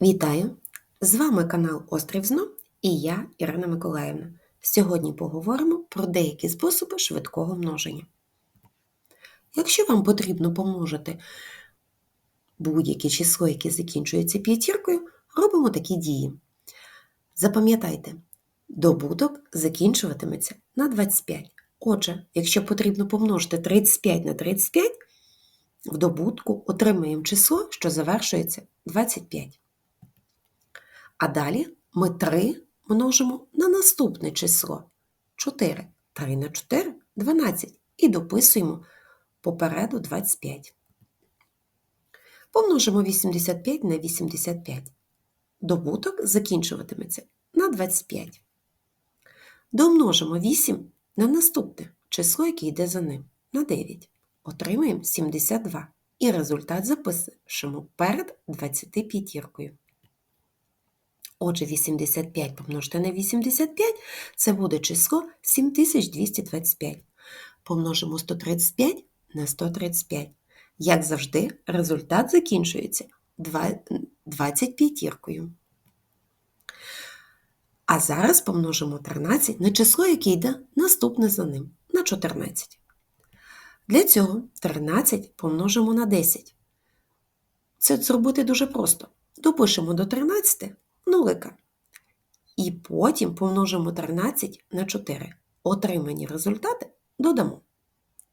Вітаю! З вами канал Острів Знов і я, Ірина Миколаївна. Сьогодні поговоримо про деякі способи швидкого множення. Якщо вам потрібно помножити будь-яке число, яке закінчується п'ятіркою, робимо такі дії. Запам'ятайте, добуток закінчуватиметься на 25. Отже, якщо потрібно помножити 35 на 35, в добутку отримаємо число, що завершується 25. А далі ми 3 множимо на наступне число 4. 3 на 4 12. І дописуємо попереду 25. Помножимо 85 на 85. Добуток закінчуватиметься на 25. Домножимо 8 на наступне число, яке йде за ним, на 9. Отримаємо 72. І результат запишемо перед 25. Отже, 85 помножити на 85 це буде число 7225. Помножимо 135 на 135. Як завжди, результат закінчується 25. А зараз помножимо 13 на число, яке йде наступне за ним, на 14. Для цього 13 помножимо на 10. Це зробити дуже просто. Допишемо до 13 нулика. І потім помножимо 13 на 4. Отримані результати додамо.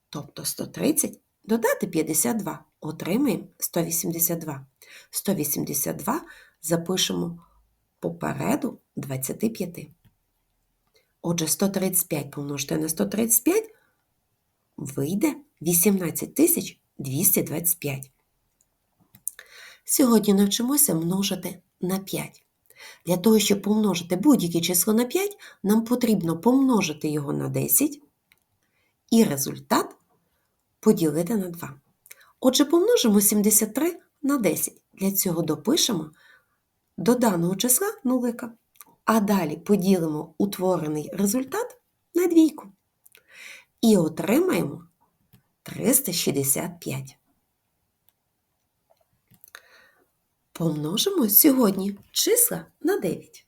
Тобто 130 додати 52. Отримаємо 182. 182 запишемо попереду 25. Отже, 135 помножити на 135 вийде 18225. Сьогодні навчимося множити на 5. Для того, щоб помножити будь-яке число на 5, нам потрібно помножити його на 10 і результат поділити на 2. Отже, помножимо 73 на 10. Для цього допишемо до даного числа нулика. А далі поділимо утворений результат на двійку. І отримаємо 365. Помножимо сьогодні числа на 9.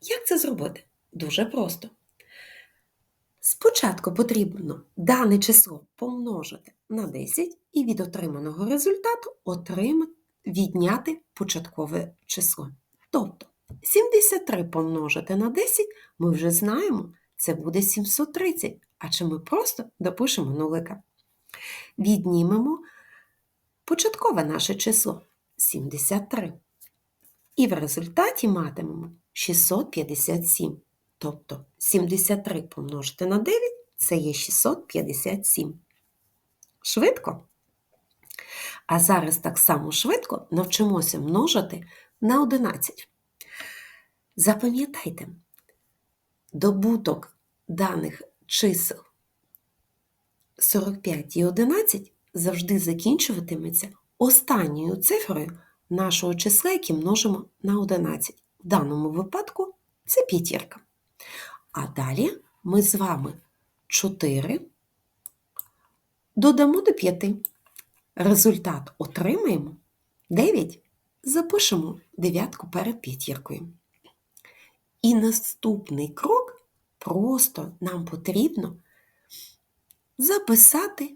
Як це зробити? Дуже просто. Спочатку потрібно дане число помножити на 10 і від отриманого результату відняти початкове число. Тобто 73 помножити на 10 ми вже знаємо, це буде 730, а чи ми просто допишемо нулика. Віднімемо початкове наше число 73. І в результаті матимемо 657. Тобто 73 помножити на 9 це є 657. Швидко. А зараз так само швидко навчимося множити на 11. Запам'ятайте, добуток даних чисел 45 і 11 завжди закінчуватиметься останньою цифрою нашого числа, яке множимо на 11. В даному випадку це п'ятірка. А далі ми з вами 4 додамо до 5. Результат отримаємо 9. Запишемо дев'ятку перед п'ятіркою. І наступний крок просто нам потрібно записати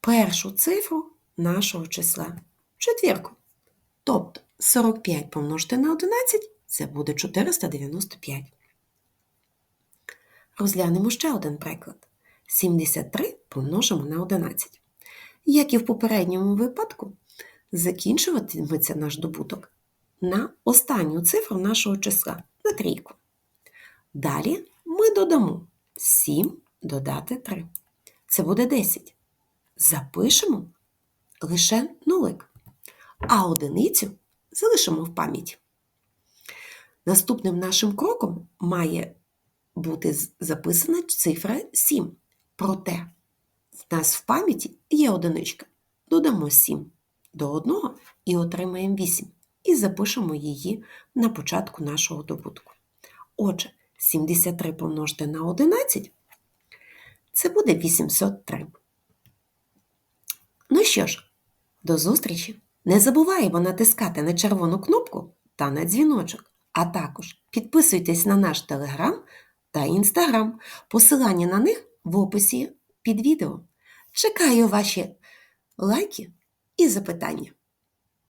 першу цифру нашого числа четвірку. Тобто 45 помножити на 11 це буде 495. Розглянемо ще один приклад. 73 помножимо на 11. Як і в попередньому випадку, закінчуватиметься наш добуток на останню цифру нашого числа на трійку. Далі ми додамо 7 додати 3. Це буде 10. Запишемо лише нулик, а одиницю залишимо в пам'яті. Наступним нашим кроком має бути записана цифра 7. Проте в нас в пам'яті є одиничка. Додамо 7 до 1 і отримаємо 8. І запишемо її на початку нашого добутку. Отже, 73 помножити на 11 це буде 803. Ну що ж, до зустрічі! Не забуваємо натискати на червону кнопку та на дзвіночок, а також підписуйтесь на наш телеграм та інстаграм. Посилання на них в описі під відео. Чекаю ваші лайки і запитання.